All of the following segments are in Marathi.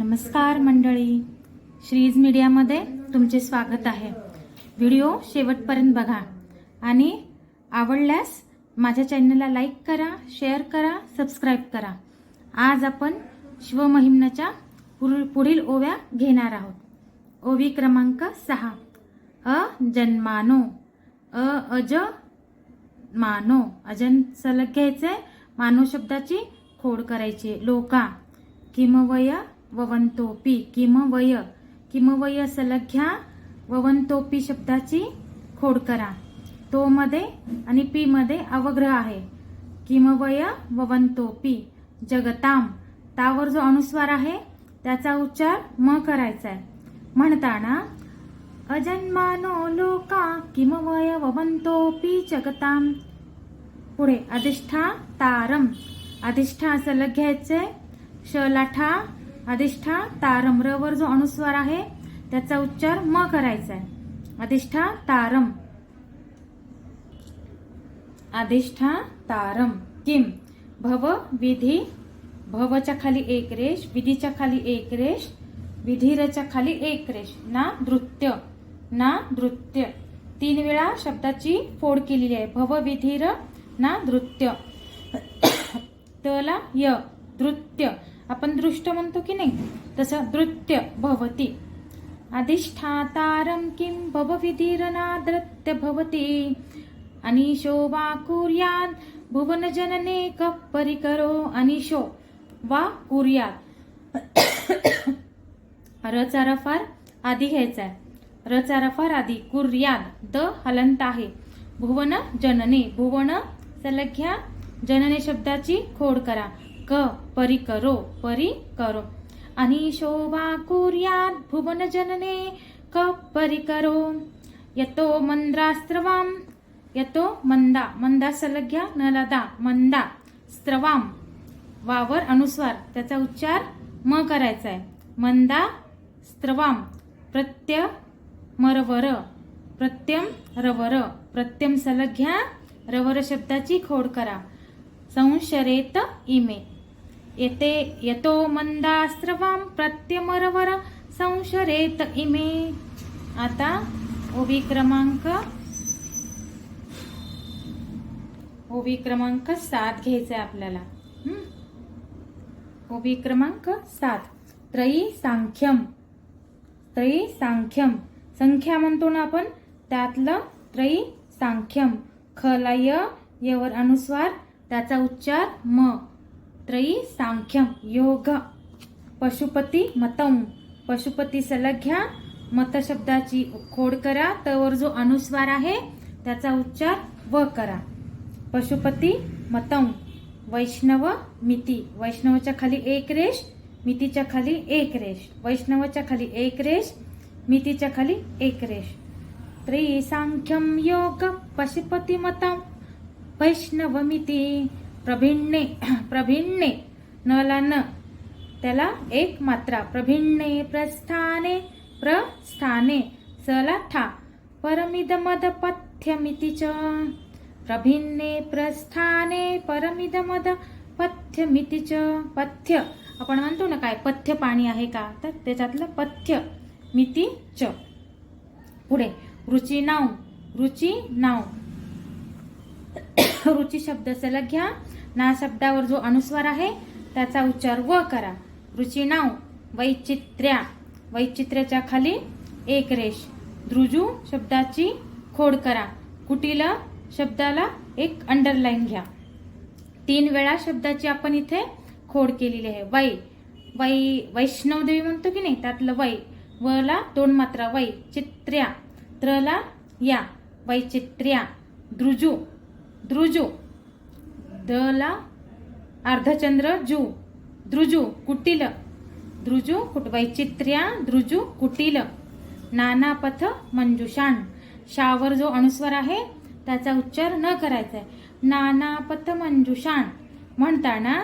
नमस्कार मंडळी. श्रीज मीडियामध्ये तुमचे स्वागत आहे. व्हिडिओ शेवटपर्यंत बघा आणि आवडल्यास माझ्या चॅनलला लाईक करा शेअर करा सबस्क्राईब करा. आज आपण शिवमहिमनाच्या पुढील पुढील ओव्या घेणार आहोत. ओवी क्रमांक सहा. अ जन्मानो. अ अज मानो. अजन सलग घ्यायचंय. मानो शब्दाची खोड करायची. लोका. किमवय ववंतोपी किमवय? किमवय सलग घ्या ववंतोपी शब्दाची खोड करा. तो मध्ये आणि पी मध्ये अवग्रह आहे. किमवय? ववंतोपी जगताम. तावर जो अनुस्वार आहे त्याचा उच्चार म करायचा आहे म्हणताना अजन्मानो लोका किमवय? ववंतोपी जगताम. पुढे अधिष्ठा तारम अधिष्ठा सलग घ्यायचे शलाठा अधिष्ठा तारम र वर जो अनुस्वार आहे त्याचा उच्चार म करायचा आहे. अधिष्ठा तारम. अधिष्ठा तारम. किम? भव विधी. भवच्या खाली एक रेष विधीच्या खाली एक रेष विधीरच्या खाली एक रेष. ना नृत्य. ना नृत्य. तीन वेळा शब्दाची फोड केलेली आहे. भव विधीर ना नृत्य. तला य. नृत्य. आपण दृष्ट म्हणतो की नाही? तसं नृत्य भवती। अधिष्ठातारम किं भवविधिरनादृत्य भवति। अनिशो वा कुर्यात भुवनजनने कः परिकरो? अनिशो वा कुर्यात। रचा रफार आधी घ्यायचा आहे। रचा रफार आधी कुर्याद द हलंत आहे। भुवन जनने भुवन सलग घ्या जनने शब्दाची खोड करा। क परी करो परी करो। आणि शोभा कुर्यात भुवन जनने क परी करो। यतो मंद्रास्त्रवाम यतो मंदा मंदा सलग्या नलदा मंदा स्त्रवाम। वावर अनुस्वार त्याचा उच्चार म करायचा आहे मंदा स्त्रवाम प्रत्य मरवर प्रत्यम रवर प्रत्यम सलग्या रवर शब्दाची खोड करा। संशरेत इमे। येते यतो मंदास्त्रवाम प्रत्यमरवर संशरेत इमे. आता ओवी क्रमांक ओवी क्रमांक सात घ्यायचा आहे आपल्याला ओवी क्रमांक सात. त्रयी सांख्यम. त्रयी सांख्यम. संख्या म्हणतो ना आपण त्यातलं त्रयी सांख्यम. खलाय यवर अनुस्वार त्याचा उच्चार म. त्रयी सांख्यम योग पशुपती मतम। पशुपती सलग घ्या मत शब्दाची खोड करा तवर जो अनुस्वार आहे त्याचा उच्चार व करा. पशुपती मतम। वैष्णव मिती। वैष्णवच्या खाली एक रेष मितीच्या खाली एक रेष. वैष्णवच्या खाली एक रेष मितीच्या खाली एक रेष. त्रिसांख्यम योग पशुपती मतम। वैष्णव मिती। प्रभिन्ने प्रभिन्ने नला न त्याला एक मात्रा प्रभिन्ने प्रस्थाने प्रस्थाने सला ठा परमिदमद च। प्रभिन्ने प्रस्थाने परमिदमदपथ्यमिति च। पथ्य आपण म्हणतो ना काय? पथ्य पाणी आहे का? तर त्याच्यातलं पथ्य मिती च. पुढे रुची नाव रुची नाव. रुची शब्द सलग घ्या. ना शब्दावर जो अनुस्वार आहे त्याचा उच्चार व करा. रुची नाव वैचित्र्या. वैचित्र्याच्या खाली एक रेष. द्रुजू शब्दाची खोड करा. कुटील शब्दाला एक अंडरलाईन घ्या. तीन वेळा शब्दाची आपण इथे खोड केलेली आहे. वै. वै वैष्णवदेवी म्हणतो की नाही त्यातलं वै. वला दोन मात्रा. वै चित्र्या त्रला या. वैचित्र्या. द्रुजू द्रुजू दला अर्धचंद्र जू द्रुजू कुटील द्रुजू कुट वैचित्र्या द्रुजू कुटील नानापथ मंजुषाण शावर जो अणुस्वर आहे त्याचा उच्चार न करायचा आहे. नानापथ मंजुषाण म्हणताना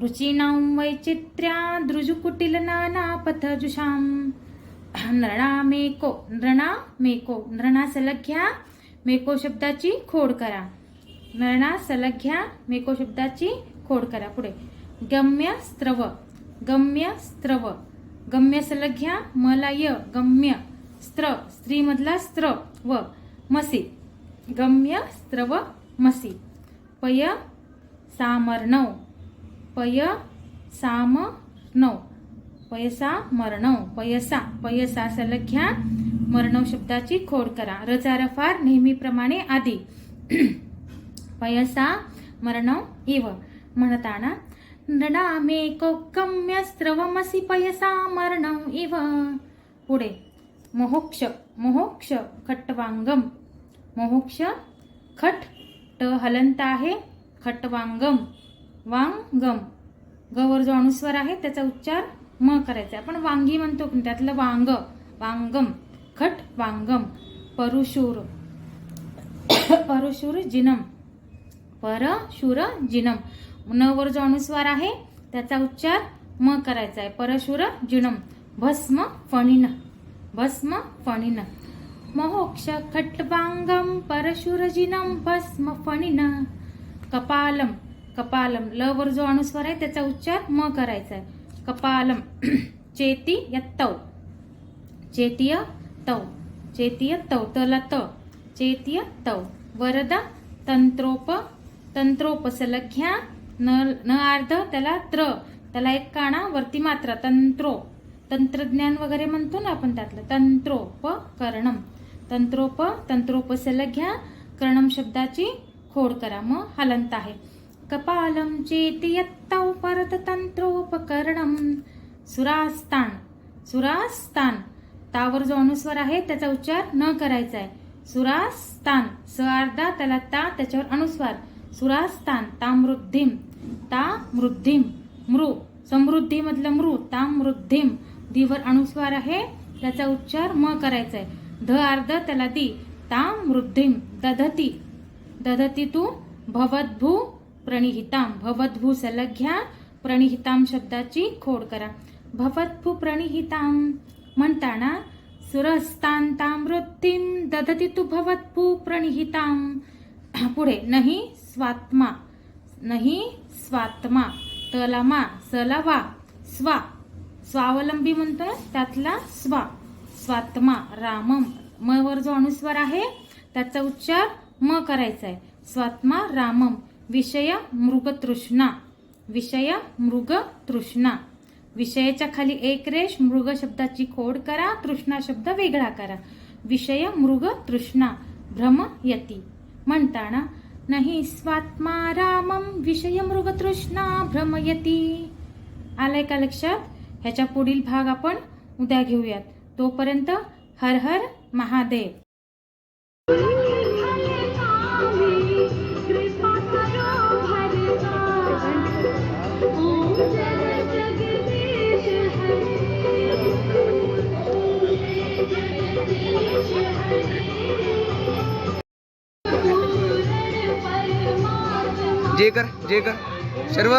रुचिनां वैचित्र्या द्रुजुकुटिल नानापथ जुषाम नृणा मेको नृणा मेको नृणा सलग घ्या मेको शब्दाची खोड करा. नळणा सलग घ्या मेको शब्दाची खोड करा पुढे. गम्य स्त्रव. गम्य स्त्रव. गम्य सलग घ्या मला य गम्य. स्त्र स्त्रीमधला स्त्र व मसी. गम्य स्त्रव मसी. पय सामर्णव. पय साम नव पयसा मरणव. पयसा पयसा सलग घ्या मरणव शब्दाची खोड करा. रजा रफार नेहमीप्रमाणे आधी पयसा मरणव इव म्हणताना नडामे कोकम्य स्त्रवमसी पयसा मरणव इव पुढे मोहोक्ष मोहोक्ष खट्टवांगम मोहोक्ष खट ट हलंत आहे खटवांगम वांगम गवर जो अनुस्वर आहे त्याचा उच्चार म करायचा आपण वांगी म्हणतो की त्यातलं वांग वांगम खट वांगम. परुशूर परुशूर जिनम. परशूर जिनम. न वर जो अनुस्वार आहे त्याचा उच्चार म करायचा आहे. परशूर जिनम. भस्म फणिन. भस्म फणिन. महोक्ष खट्वांगम परशुरजिनम भस्म फणिन. कपालम. कपालम. ल वर जो अनुस्वार आहे त्याचा उच्चार म करायचा आहे. कपालम. चेती यत्तव चेतीय तव. चेतीय तव. तला त. चेतीय तव. वरदा तंत्रोप तंत्रोप घ्या. न न अर्ध त्याला त्र. त्याला एक काना वरती मात्रा तंत्रो. तंत्रज्ञान वगैरे म्हणतो ना आपण त्यातलं. तंत्रोपकरणम तंत्रोप तंत्रोप घ्या. करणम शब्दाची खोड करा. मग हलंत आहे. कपालम चेती यत्ता परत तंत्रोपकरणम सुरास्तान. सुरास्तान. तावर जो अनुस्वर आहे त्याचा उच्चार न करायचा आहे. सुरास्तान. स अर्धा त्याला ता त्याच्यावर अनुस्वार. सुरास्तान तामृद्धीम तामृद्धीम मृ समृद्धी मधलं मृ तामृद्धीम दीवर अनुस्वार आहे त्याचा उच्चार म करायचा आहे. ध अर्ध त्याला दी तामृद्धीम दधती. दधती तू भवद्भू प्रणिहिताम भवद्भू सलघ्या प्रणिहिताम शब्दाची खोड करा. भवद्भू प्रणिहिताम म्हणताना सुरस्तान सुरस्तांतामृत्तीम दधती तू भवद्भू प्रणिहिताम पुढे नाही स्वात्मा. नाही स्वात्मा. तला मा सला वा स्वा. स्वावलंबी म्हणतोय त्यातला स्वा. स्वात्मा. रामम. म वर जो अनुस्वर आहे त्याचा उच्चार म करायचा आहे. स्वात्मा रामम. विषय मृगतृष्णा. विषय मृग तृष्णा विषयाच्या खाली एक रेष मृग शब्दाची खोड करा तृष्णा शब्द वेगळा करा. विषय मृग तृष्णा भ्रम यती. म्हणताना नाही स्वात्मा रामम विषय मृगतृष्णा भ्रमयती. आलंय का लक्षात ह्याच्या पुढील भाग आपण उद्या घेऊयात. तोपर्यंत हर हर महादेव. जे कर जे कर सर्व